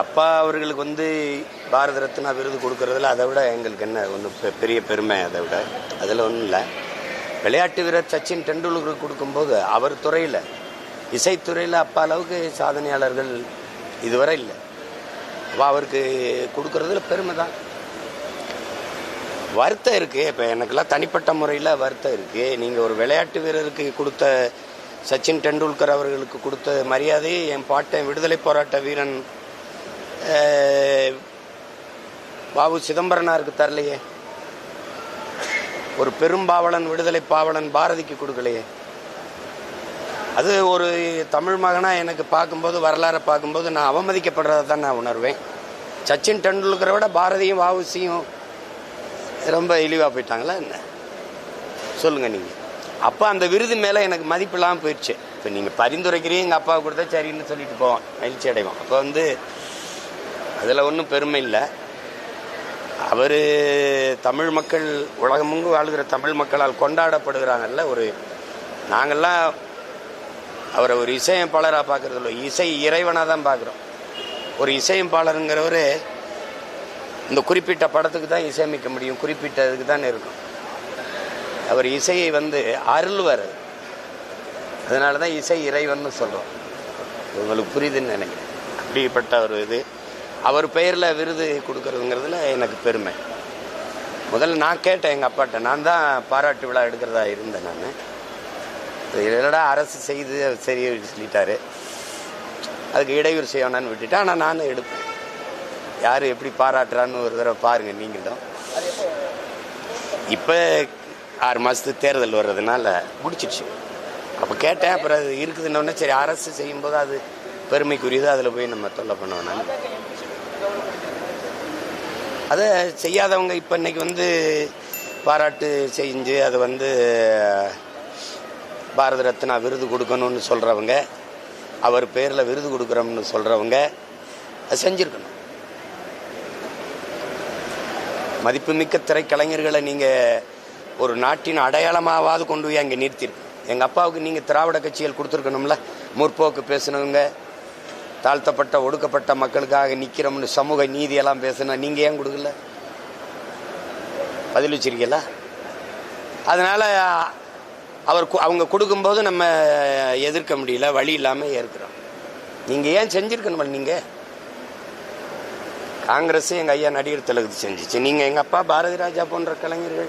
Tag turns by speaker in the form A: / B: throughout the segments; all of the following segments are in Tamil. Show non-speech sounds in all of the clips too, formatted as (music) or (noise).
A: அப்பா அவர்களுக்கு வந்து பாரத ரத்னா விருது கொடுக்கறதுல அதை விட எங்களுக்கு என்ன ஒன்றும் பெரிய பெருமை அதை விட. அதில் ஒன்றும் இல்லை. விளையாட்டு வீரர் சச்சின் டெண்டுல்கருக்கு கொடுக்கும்போது அவர் துறையில் இசைத்துறையில் அப்பா அளவுக்கு சாதனையாளர்கள் இதுவரை இல்லை. அப்போ அவருக்கு கொடுக்கறதுல பெருமை தான். வருத்தம் இருக்குது இப்போ எனக்கெல்லாம் தனிப்பட்ட முறையில் வருத்தம் இருக்குது நீங்கள் ஒரு விளையாட்டு வீரருக்கு கொடுத்த சச்சின் டெண்டுல்கர் அவர்களுக்கு கொடுத்த மரியாதையை என் பாட்டன் விடுதலை போராட்ட வீரன் பாபு சிதம்பரனாருக்கு தரலையே. ஒரு பெரும்பாவலன் விடுதலை பாவலன் பாரதிக்கு கொடுக்கலையே. அது ஒரு தமிழ் மகனா எனக்கு பார்க்கும்போது வரலாறை பார்க்கும்போது நான் அவமதிக்கப்படுறதை தான் நான் உணர்வேன். சச்சின் டெண்டுல்கரை விட பாரதியும் வாவுசியும் ரொம்ப இழிவாக போயிட்டாங்களா என்ன? சொல்லுங்கள் நீங்கள் அப்போ அந்த விருது மேலே எனக்கு மதிப்பில்லாமல் போயிடுச்சு இப்போ நீங்கள் பரிந்துரைக்கிறீங்க எங்கள் அப்பாவுக்கு கொடுத்தா சரின்னு சொல்லிட்டு போவோம் மகிழ்ச்சி அடைவோம் அப்போ வந்து அதில் ஒன்றும் பெருமை இல்லை. அவர் தமிழ் மக்கள் உலகமெங்கும் வாழ்கிற தமிழ் மக்களால் கொண்டாடப்படுகிறாங்கல்ல ஒரு நாங்கள்லாம் அவரை ஒரு இசையமைப்பாளராக பார்க்குறது இல்லை. இசை இறைவனாக தான் பார்க்குறோம். ஒரு இசையமைப்பாளருங்கிறவர் இந்த குறிப்பிட்ட படத்துக்கு தான் இசையமைக்க முடியும் குறிப்பிட்ட இதுக்கு தான் இருக்கும். அவர் இசையை வந்து அருள்வர். அதனால தான் இசை இறைவன்னு சொல்கிறோம் உங்களுக்கு புரியுதுன்னு நினைக்கிறேன். அப்படிப்பட்ட ஒரு இது. அவர் பெயரில் விருது கொடுக்கறதுங்கிறதுல எனக்கு பெருமை. முதல்ல நான் கேட்டேன் எங்கள் அப்பாட்ட. நான் தான் பாராட்டு விழா எடுக்கிறதா இருந்தேன் நான். இல்லைடா அரசு செய்து சரி சொல்லிட்டாரு. அதுக்கு இடையூறு செய்யணும்னு விட்டுட்டேன் ஆனால் நானும் எடுப்பேன். யார் எப்படி பாராட்டுறான்னு ஒரு தடவை பாருங்கள் நீங்களும். இப்போ ஆறு மாதத்துக்கு தேர்தல் வர்றதுனால முடிச்சிடுச்சு. அப்போ கேட்டேன் அப்புறம் அது இருக்குதுன்னொன்னே சரி அரசு செய்யும்போது அது பெருமைக்குரியது அதில் போய் நம்ம தொல்லை பண்ணுவோம் நான். அதை செய்யாதவங்க இப்போ இன்னைக்கு வந்து பாராட்டு செஞ்சு அது வந்து பாரத ரத்னா விருது கொடுக்கணும்னு சொல்கிறவங்க அவர் பேரில் விருது கொடுக்குறோம்னு சொல்கிறவங்க அது செஞ்சுருக்கணும். மதிப்புமிக்க திரைக்கலைஞர்களை நீங்கள் ஒரு நாட்டின் அடையாளமாவது கொண்டு போய் அங்கே நிறுத்திருக்கணும். எங்கள் அப்பாவுக்கு நீங்கள் திராவிட கட்சிகள் கொடுத்துருக்கணும்ல முற்போக்கு பேசுனவங்க தாழ்த்தப்பட்ட ஒடுக்கப்பட்ட மக்களுக்காக நிற்கிறோம்னு சமூக நீதியெல்லாம் பேசுனா நீங்கள் ஏன் கொடுக்கல? பதில் வச்சிருக்கீங்களா? அதனால் அவர் கு- அவங்க கொடுக்கும்போது நம்ம எதிர்க்க முடியல வழி இல்லாமல் ஏற்கிறோம். நீங்கள் ஏன் செஞ்சுருக்கணும் நீங்கள் காங்கிரஸ் எங்கள் ஐயா நடிகர் திலகத்து செஞ்சுச்சு. நீங்கள் எங்கள் அப்பா பாரதி ராஜா போன்ற கலைஞர்கள்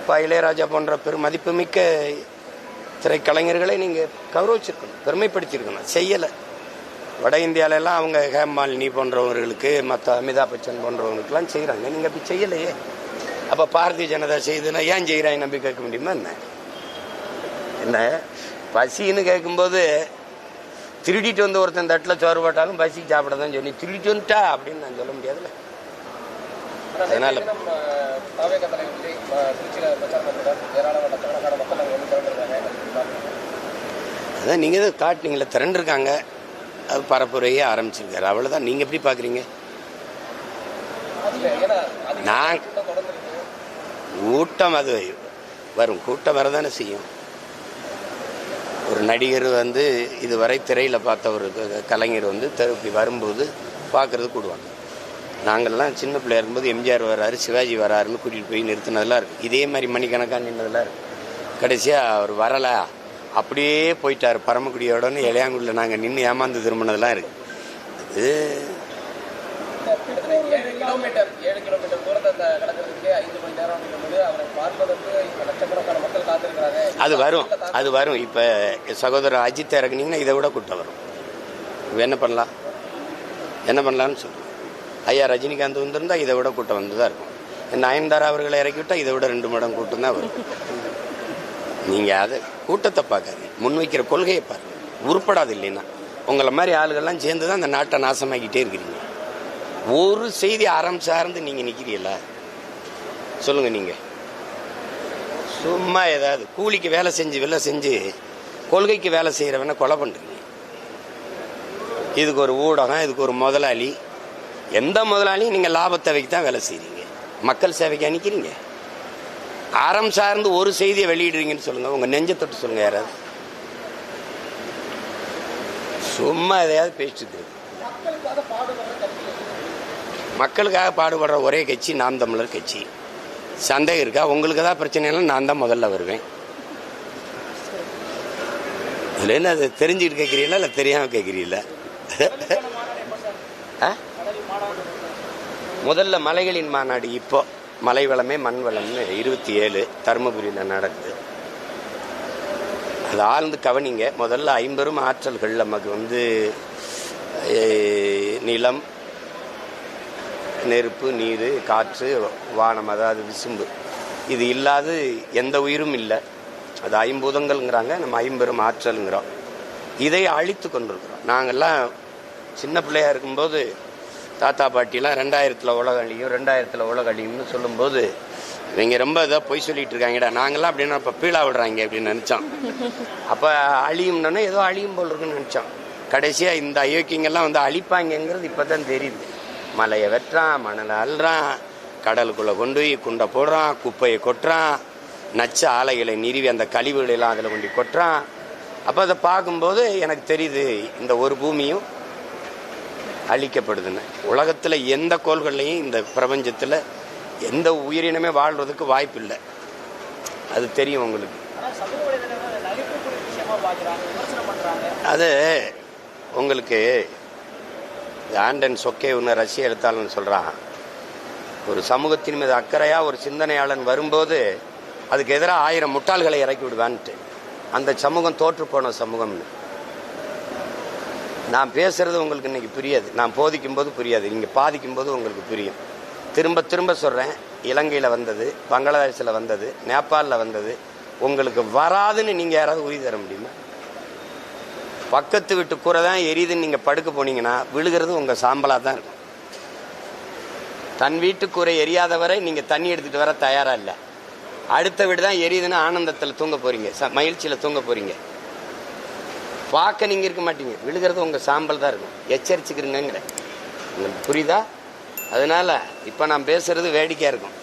A: அப்பா இளையராஜா போன்ற பெரும் மதிப்புமிக்க திரைக்கலைஞர்களை நீங்கள் கௌரவிச்சிருக்கணும் பெருமைப்படுத்தியிருக்கணும் செய்யலை. வட இந்தியால எல்லாம் அவங்க ஹேமாலினி போன்றவர்களுக்கு மற்ற அமிதாப் பச்சன் போன்றவங்களுக்குலாம் செய்கிறாங்க நீங்கள் அப்படி செய்யலையே. அப்போ பாரதிய ஜனதா செய்யுதுன்னா ஏன் செய்கிறாங்க நம்பி கேட்க முடியுமா என்ன? என்ன? பசின்னு கேட்கும்போது திருடிட்டு வந்து ஒருத்தன் தட்டில் சோறு போட்டாலும் பசிக்கு சாப்பிட தான் சொல்லி திருடிட்டு வந்துட்டா அப்படின்னு நான் சொல்ல முடியாதுல்ல. அதனால அதான் நீங்கள் தான் காட்டினீங்களே திரண்டிருக்காங்க அது பரப்புரையே ஆரம்பிச்சிருக்காரு. அவ்வளோதான் நீங்கள் எப்படி பார்க்குறீங்க நான்
B: கூட்டம்
A: அது வரும். கூட்டம் வரதானே செய்யும். ஒரு நடிகர் வந்து இதுவரை திரையில் பார்த்த ஒரு கலைஞர் வந்து திருப்பி வரும்போது பார்க்கறது கூடுவாங்க. நாங்கள்லாம் சின்ன பிள்ளையா இருக்கும்போது எம்ஜிஆர் வராரு சிவாஜி வராருன்னு கூட்டிகிட்டு போய் நிறுத்தினதெல்லாம் இருக்குது இதே மாதிரி மணிக்கணக்காக நின்னதெல்லாம் இருக்குது கடைசியாக அவர் வரலை. அப்படியே போயிட்டார். பரமக்குடியோடன்னு இளையாங்குடியில் நாங்கள் நின்று ஏமாந்து திரும்பினதெல்லாம் இருக்குது இது
B: கிட்டத்தட்ட ஏழு கிலோமீட்டர் ஏழு கிலோமீட்டர் தூரத்தை த- கடக்கிறதுக்கே ஐந்து மணி நேரம் அப்படிங்கும்போது அவரை பார்ப்பதற்கு இப்ப லட்சக்கணக்கான மக்கள் காத்திருக்கிறாங்க.
A: அது வரும். அது வரும். இப்போ சகோதரர் அஜித் இறக்குனீங்கன்னா இதை விட கூட்டம் வரும். இப்போ என்ன பண்ணலாம்? என்ன பண்ணலாம்னு சொல்லுங்கள் ஐயா ரஜினிகாந்த் வந்திருந்தா இதை விட கூட்டம் வந்து தான் இருக்கும். நயன்தாரா அவர்களை இறக்கி விட்டால் இதை விட ரெண்டு மடம் கூட்டம் தான் வரும். நீங்கள் அதை கூட்டத்தை பார்க்காதீங்க. முன்வைக்கிற கொள்கையை பாருங்க. உருப்படாது இல்லைன்னா. உங்களை மாதிரி ஆளுகள்லாம் சேர்ந்து தான் அந்த நாட்டை நாசமாக்கிட்டே இருக்கிறீங்க. ஒரு செய்தி அறம் சார்ந்து நீங்கள் நிற்கிறீங்களா சொல்லுங்கள் நீங்கள் சும்மா ஏதாவது கூலிக்கு வேலை செஞ்சு வேலை செஞ்சு கொள்கைக்கு வேலை செய்கிறவனை கொலை பண்ணுறீங்க இதுக்கு ஒரு ஊடகம் இதுக்கு ஒரு முதலாளி. எந்த முதலாளியும் நீங்கள் லாபத்தேவைக்கு தான் வேலை செய்கிறீங்க மக்கள் சேவைக்கு அனுக்கிறீங்க அறம் சார்ந்து ஒரு செய்தியை வெளியிடுறீங்கன்னு சொல்லுங்கள் உங்கள் நெஞ்ச தொட்டு சொல்லுங்கள் யாராவது. சும்மா எதையாவது பேசிட்டு
B: மக்களுக்காக பாடுபடுற
A: ஒரே கட்சி நாம் தமிழர் கட்சி. சந்தேகம் இருக்கா? உங்களுக்கு தான் பிரச்சனைனா நான் தான் முதல்ல வருவேன். அதில் என்ன அது தெரிஞ்சுக்கிட்டு கேட்குறீங்களா இல்லை தெரியாமல் கேட்குறீங்களா? முதல்ல மலைகளின் மாநாடு இப்போ. மலை வளமே மண் வளம்னு இருபத்தி ஏழு தருமபுரியில் நடக்குது. அது ஆழ்ந்து கவனிங்க. முதல்ல ஐம்பெரும் ஆற்றல்கள் நமக்கு வந்து நிலம் நெருப்பு நீர் காற்று வானம் அதாவது விசும்பு. இது இல்லாது எந்த உயிரும் இல்லை. அது ஐம்பூதங்கள்ங்கிறாங்க நம்ம ஐம்பெரும் ஆற்றலுங்கிறோம். இதை அழித்து கொண்டிருக்கிறோம். நாங்கள்லாம் சின்ன பிள்ளையாக இருக்கும்போது தாத்தா பாட்டிலாம் ரெண்டாயிரத்தில் உலக அழியும் ரெண்டாயிரத்தில் உலக அழியும்னு சொல்லும்போது இவங்க ரொம்ப இதாக பொய் சொல்லிட்டு இருக்காங்கடா. நாங்களாம் அப்படின்னா இப்போ பீழா விடுறாங்க அப்படின்னு நினச்சோம். அப்போ அழியும்னா ஏதோ அழியும் போல் இருக்குன்னு நினச்சோம். கடைசியாக இந்த அயோக்கியங்கள்லாம் வந்து அழிப்பாங்கங்கிறது இப்போ தான் தெரியுது. மலையை வெட்டுறான் மணலை அல்றான் கடலுக்குள்ளே கொண்டு போய் குண்டை போடுறான் குப்பையை கொட்டுறான் நச்ச ஆலைகளை நிறுவி அந்த கழிவுகளெல்லாம் அதில் கொண்டு கொட்டுறான். அப்போ அதை பார்க்கும்போது எனக்கு தெரியுது இந்த ஒரு பூமியும் அழிக்கப்படுதுன்னு. உலகத்தில் எந்த கோள்கள்லையும் இந்த பிரபஞ்சத்தில் எந்த உயிரினமே வாழ்றதுக்கு வாய்ப்பு இல்லை அது தெரியும் உங்களுக்கு.
B: அதை
A: உங்களுக்கு ஆண்டன் சொக்கேவுன்னு ரஷ்ய எழுத்தாளன் சொல்கிறான் ஒரு சமூகத்தின் மீது அக்கறையாக ஒரு சிந்தனையாளன் வரும்போது அதுக்கு எதிராக ஆயிரம் முட்டாள்களை இறக்கி விடுவான்ட்டு. அந்த சமூகம் தோற்று போன சமூகம்னு. நான் பேசுறது உங்களுக்கு இன்னைக்கு புரியாது. நான் போதிக்கும் போது புரியாது. நீங்கள் பாதிக்கும் போது உங்களுக்கு புரியும். திரும்ப திரும்ப சொல்கிறேன் இலங்கையில் வந்தது பங்களாதேஷில் வந்தது நேபாளில் வந்தது. உங்களுக்கு வராதுன்னு நீங்கள் யாராவது உறுதி தர முடியுமா? பக்கத்து வீட்டு கூரை தான் எரியுதுன்னு நீங்கள் படுக்க போனீங்கன்னா விழுகிறது உங்கள் சாம்பலாக தான் இருக்கும். தன் வீட்டு கூரை எரியாத வரை நீங்கள் தண்ணி எடுத்துகிட்டு வர தயாராக இல்லை. அடுத்த வீடு தான் எரியுதுன்னு ஆனந்தத்தில் தூங்க போகிறீங்க ச மகிழ்ச்சியில் தூங்க போகிறீங்க பார்க்க நீங்கள் இருக்க மாட்டீங்க. விழுகிறது உங்கள் சாம்பல் தான் இருக்கும். எச்சரிச்சுக்கிறீங்கிற புரியுதா? அதனால இப்போ நான் பேசுறது வேடிக்கையாக இருக்கும்.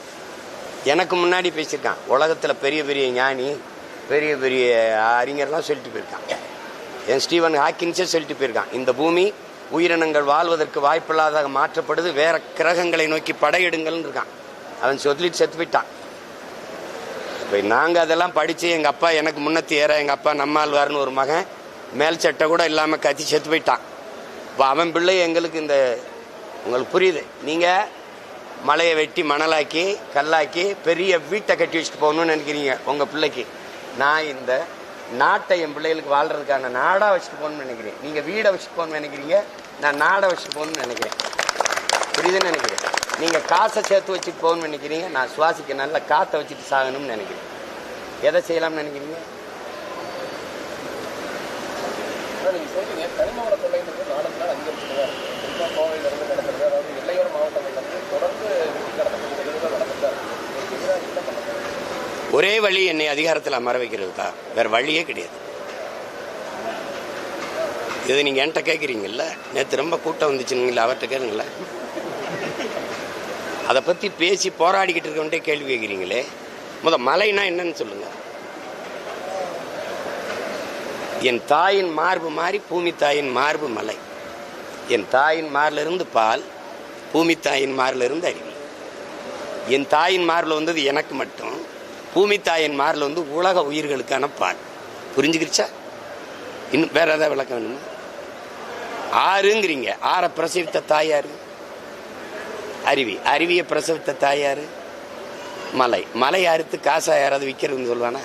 A: எனக்கு முன்னாடி பேசியிருக்கான். உலகத்தில் பெரிய பெரிய ஞானி பெரிய பெரிய அறிஞர்லாம் சொல்லிட்டு போயிருக்கான். என் ஸ்டீவன் ஹாக்கின்ஸே சொல்லிட்டு போயிருக்கான். இந்த பூமி உயிரினங்கள் வாழ்வதற்கு வாய்ப்பில்லாத மாற்றப்படுது. வேற கிரகங்களை நோக்கி படையிடுங்கள்னு இருக்கான். அவன் சொல்லிட்டு செத்து போயிட்டான். இப்போ நாங்கள் அதெல்லாம் படித்து எங்கள் அப்பா எனக்கு முன்னத்தி ஏற எங்கள் அப்பா நம்மாழ்வார்னு ஒரு மகன் மேல் சட்டை கூட இல்லாமல் கத்தி செத்து போயிட்டான். இப்போ அவன் பிள்ளை எங்களுக்கு இந்த உங்களுக்கு புரியுது. நீங்கள் மலையை வெட்டி மணலாக்கி கல்லாக்கி பெரிய வீட்டை கட்டி வச்சுட்டு போகணும்னு நினைக்கிறீங்க உங்கள் பிள்ளைக்கு. நான் இந்த நாட்டை என் பிள்ளைகளுக்கு வாழ்றதுக்கான நாடாக வச்சுட்டு போகணும்னு நினைக்கிறேன். நீங்கள் வீடை வச்சுட்டு போகணும்னு நினைக்கிறீங்க நான் நாடை வச்சுட்டு போகணும்னு நினைக்கிறேன். புரியுதுன்னு நினைக்கிறேன். நீங்கள் காசை சேர்த்து வச்சுட்டு போகணும்னு நினைக்கிறீங்க நான் சுவாசிக்க நல்ல காற்றை வச்சுட்டு சாகணும்னு நினைக்கிறேன். எதை செய்யலாம்னு நினைக்கிறீங்க
B: ஆனால் நீங்கள் சொல்றீங்க கனிமவள தொல்லைன்றது நாளுக்கு நாள் அதிகரிச்சுட்டு தான் இருக்குது குறிப்பாக கோவையிலிருந்து நடக்கிறது அதாவது எல்லையோர மாவட்டங்கள்லேருந்து தொடர்ந்து வெட்டி கடத்தக்கூடிய நிகழ்வுகள் நடந்துட்டு தான் இருக்குது
A: ஒரே வழி என்னை அதிகாரத்தில் அமர வைக்கிறது தான். வேற வழியே கிடையாது. இது நீங்கள் என்கிட்ட கேட்குறீங்கல்ல நேற்று ரொம்ப கூட்டம் வந்துச்சுங்களா அவர்கிட்ட கேளுங்களேன். அதை பற்றி பேசி போராடிக்கிட்டு இருக்கவன்ட்டே கேள்வி கேட்குறீங்களே முத மலைனா என்னன்னு சொல்லுங்கள் என் தாயின் மார்பு மாறி பூமி தாயின் மார்பு மலை. என் தாயின் மார்லிருந்து பால் பூமி தாயின் மார்லிருந்து அருவி. என் தாயின் மார்பில் வந்தது எனக்கு மட்டும் பூமி தாயின் மார்பில் வந்து உலக உயிர்களுக்கான பால். புரிஞ்சுக்கிருச்சா? இன்னும் வேற ஏதாவது விளக்கம் வேணுமா? ஆறுங்கிறீங்க. ஆறை பிரசவித்த தாயார் அருவி. அருவியை பிரசவித்த தாயார் மலை. மலை அறுத்து காசா யாராவது விற்கிறதுன்னு சொல்லுவானா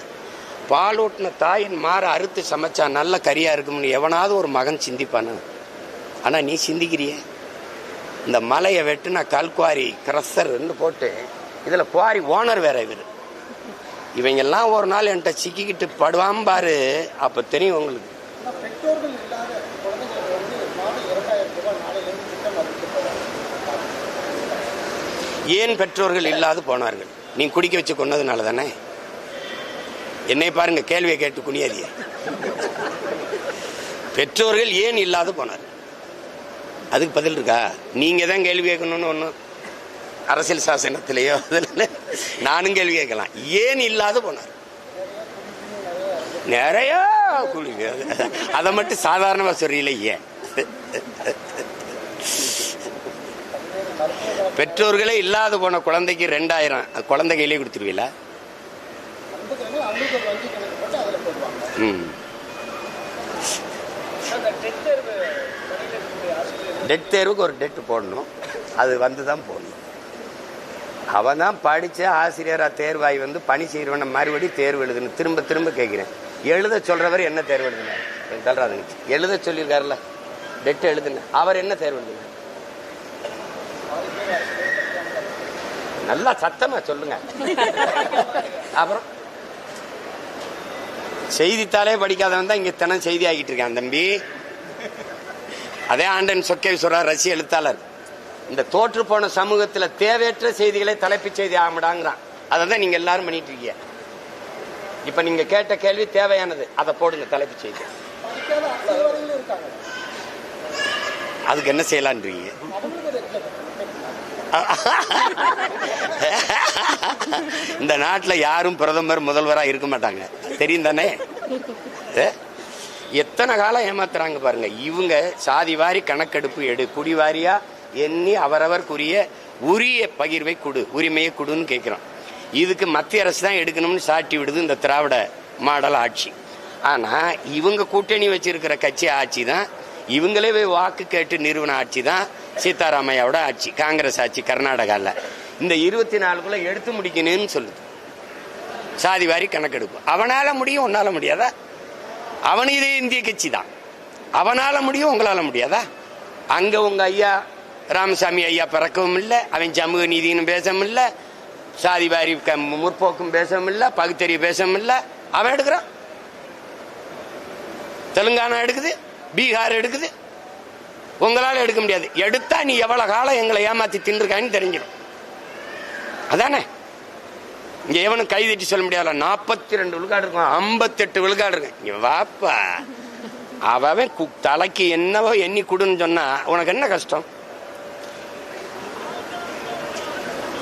A: பால் ஓட்டின தாயின் மாற அறுத்து சமைச்சா நல்ல கறியா இருக்கும்னு எவனாவது ஒரு மகன் சிந்திப்பானா? ஆனா நீ சிந்திக்கிறியே? இந்த மலையை வெட்டுனா கல்குவாரி கிரஸ்ஸர்ன்னு போட்டு இதில் குவாரி ஓனர் வேற இவர். இவங்கெல்லாம் ஒரு நாள் என்கிட்ட சிக்கிக்கிட்டு படுவான் பாரு அப்போ தெரியும் உங்களுக்கு.
B: ஆனால்
A: ஏன் பெற்றோர்கள் இல்லாது போனார்கள்? நீ குடிக்க வச்சு கொன்னதுனால தானே? என்னை பாருங்க கேள்வியை கேட்டு குனியாதிய பெற்றோர்கள் ஏன் இல்லாது போனார்? அதுக்கு பதில் இருக்கா? நீங்க தான் கேள்வி கேட்கணும்னு ஒன்றும் அரசியல் சாசனத்திலேயோ அதில் நானும் கேள்வி கேட்கலாம். ஏன் இல்லாத போனார்? நிறைய அதை மட்டும் சாதாரணமாக சொல்றீங்களே ஏன்? பெற்றோர்களே இல்லாத போன குழந்தைக்கு ரெண்டாயிரம் குழந்தை கையிலே கொடுத்துருவீங்களா?
B: அந்த ஒரு வங்கி கணக்கு போட்டு அதில் போடுவாங்க டெட்
A: தேர்வுக்கு ஒரு டெட் போடணும். அது வந்து தான் போடணும். அவன் தான் படித்த ஆசிரியராக தேர்வாகி வந்து பணி செய்கிறவன மறுபடியும் தேர்வு எழுதுன்னு திரும்ப திரும்ப கேட்குறேன் எழுத சொல்கிறவர் என்ன தேர்வு எழுதுனார்? எனக்கு எழுத சொல்லியிருக்காருல்ல. டெட் எழுதுன அவர் என்ன தேர்வு எழுதுனார்? நல்லா சத்தமா சொல்லுங்க. அப்புறம்? செய்தித்தாளே படிக்காதவன் தான் இங்க தினம் செய்தி ஆகிட்டு இருக்கான் தம்பி. அதே ஆண்டன் சொக்கேஸ்வரர் ரசி எழுத்தாளர். இந்த தோற்று போன சமூகத்துல தேவையற்ற செய்திகளை தலைப்புச் செய்தி ஆகமிடாங்கிறான் அதை தான் நீங்க எல்லாரும் பண்ணிட்டு இருக்கீங்க. இப்ப நீங்க கேட்ட கேள்வி தேவையானது. அதை போடுங்க தலைப்புச் செய்தி. அதுக்கு என்ன செய்யலான்றீங்க. (laughs) இந்த நாட்டில் யாரும் பிரதமர் முதல்வராக இருக்க மாட்டாங்க. தெரியும் தானே? எத்தனை காலம் ஏமாத்துறாங்க பாருங்க. இவங்க சாதி வாரி கணக்கெடுப்பு எடு குடி வாரியா எண்ணி அவரவர்க்குரிய உரிய பகிர்வை கொடு உரிமையை கொடுன்னு கேட்குறோம் இதுக்கு மத்திய அரசு தான் எடுக்கணும்னு சாட்டி விடுது இந்த திராவிட மாடல் ஆட்சி. ஆனால் இவங்க கூட்டணி வச்சிருக்கிற கட்சி ஆட்சி தான் இவங்களே போய் வாக்கு கேட்டு நிறுவன ஆட்சி தான் சீதாராமையாவோட ஆட்சி காங்கிரஸ் ஆட்சி கர்நாடகாவில் இந்த இருபத்தி நாலுக்குள்ள எடுத்து முடிக்கணும்னு சொல்லுது. சாதி வாரி கணக்கெடுப்பு. அவனால முடியும் உன்னால முடியாதா? அவன் இதே இந்திய கட்சி தான் அவனால முடியும் உங்களால முடியாதா? அங்க உங்க ஐயா ராமசாமி ஐயா பிறக்கவும் இல்லை அவன் சமூக நீதினு பேசவும் இல்லை சாதி வாரி முற்போக்கும் பேசவும் இல்லை பகுத்தறிவு பேசவும் இல்லை. அவன் எடுக்கிறான். தெலுங்கானா எடுக்குது பீகார் எடுக்குது உங்களால எடுக்க முடியாது. எடுத்தா நீ எவ்வளவு காலம் எங்களை ஏமாத்தி தின்றுருக்கான்னு தெரிஞ்சிடும். அதானே? இங்க எவனும் கை தட்டி சொல்ல முடியாதுல நாற்பத்தி ரெண்டு விழுக்காடு இருக்கும். ஐம்பத்தெட்டு விழுக்காடு இருக்கும். இங்க வாப்பா. அவன் தலைக்கு என்னவோ எண்ணி கொடுன்னு சொன்னா உனக்கு என்ன கஷ்டம்?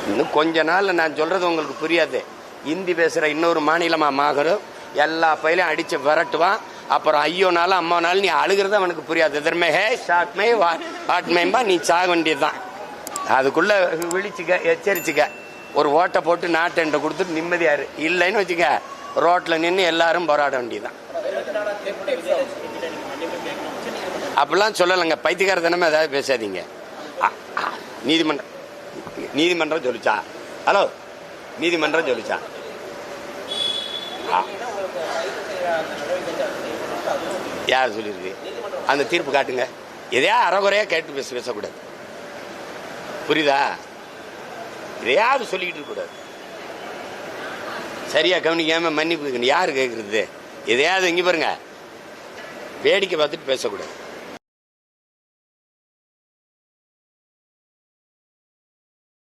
A: இன்னும் கொஞ்ச நாள்ல நான் சொல்றது உங்களுக்கு புரியாது. இந்தி பேசுற இன்னொரு மாநிலமா மாகரும் எல்லா பயிலையும் அடிச்சு விரட்டுவான். அப்புறம் ஐயோனாலும் அம்மானாலும் நீ அழுகிறது அவனுக்கு புரியாது. எதிர்மே ஹே ஷாட்மே வாட்மேம்பா நீ சாக வேண்டியதுதான். அதுக்குள்ள விழிச்சுக்க எச்சரிச்சுக்க. ஒரு ஓட்டை போட்டு நாட்டெண்டை கொடுத்துட்டு நிம்மதியாரு இல்லைன்னு வச்சுக்க ரோட்டில் நின்று எல்லாரும் போராட வேண்டியதுதான். அப்படிலாம் சொல்லலைங்க. பைத்தியக்காரத்தனமே ஏதாவது பேசாதீங்க. அ, நீதிமன்றம் நீதிமன்றம் சொல்லிச்சா? ஹலோ நீதிமன்றம் சொல்லிச்சா? ஆ. யார் சொல்லியிருக்கு அந்த தீர்ப்பு காட்டுங்க. எதையா அறகுறையாக கேட்டு பேச பேசக்கூடாது. புரியுதா? எதையாவது சொல்லிக்கிட்டு இருக்கக்கூடாது. சரியா கவனிக்காம மன்னிப்பு யார் யாரு எதையாவது இங்க பாருங்க. வேடிக்கை பார்த்துட்டு பேசக்கூடாது.